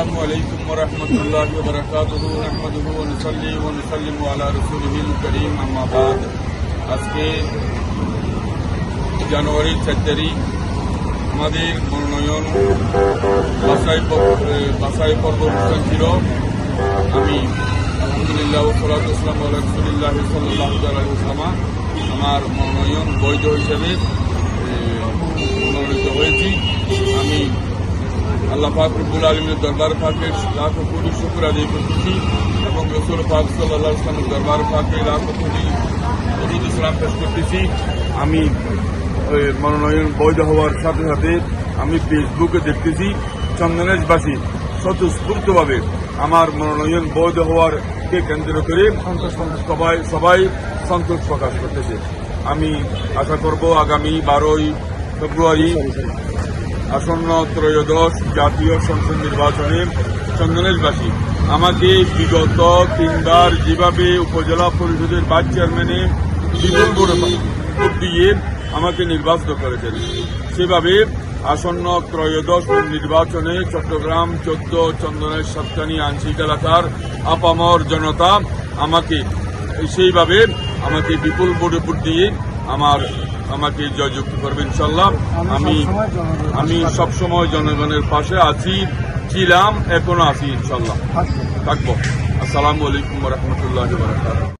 السلام عليكم ورحمة الله وبركاته نحمده ونصلي ونسلم على رسوله الكريم أما بعد আজকে জানুয়ারির চার তারিখ। আমাদের মনোনয়ন বাসাই বাসাই পর্ব অনুষ্ঠান ছিল। আমি আলহামদুলিল্লাহ ওসলাত ইসলাম আলহামদুলিল্লাহ সাল্লাহ আলহামা আমার মনোনয়ন বৈধ হিসেবে আল্লাহ পাক রব্বুল আলমের দরবার পাকে লাখ কোটি শুক্র আদায় করতেছি এবং রসুল পাক সাল্লাহ ইসলামের দরবার পাকে লাখ কোটি হজুদ ইসলাম পেশ করতেছি। আমি মনোনয়ন বৈধ হওয়ার সাথে সাথে আমি ফেসবুকে দেখতেছি, চন্দনেশবাসী স্বতঃস্ফূর্তভাবে আমার মনোনয়ন বৈধ হওয়ার কে কেন্দ্র করে সবাই সবাই সন্তোষ প্রকাশ করতেছে। আমি আশা করব আগামী বারোই ফেব্রুয়ারি আসন্ন ত্রয়োদশ জাতীয় সংসদ নির্বাচনে চন্দনেশবাসী। আমাকে বিগত তিনবার যেভাবে উপজেলা পরিষদের ভাইস চেয়ারম্যানে বিপুল দিয়ে আমাকে নির্বাচিত করেছেন, সেভাবে আসন্ন ত্রয়োদশ নির্বাচনে চট্টগ্রাম, চোদ্দ, চন্দনের সাতকানি আংশিক এলাকার আপামর জনতা আমাকে, সেইভাবে আমাকে বিপুল ভোটে ভোট দিয়ে আমার আমাকে জয়যুক্ত করবে ইনশাল্লাহ আমি আমি সবসময় জনগণের পাশে আছি। ছিলাম এখনও আছি ইনশাল্লাহ থাকব। আসসালামু আলাইকুম রহমতুল্লাহ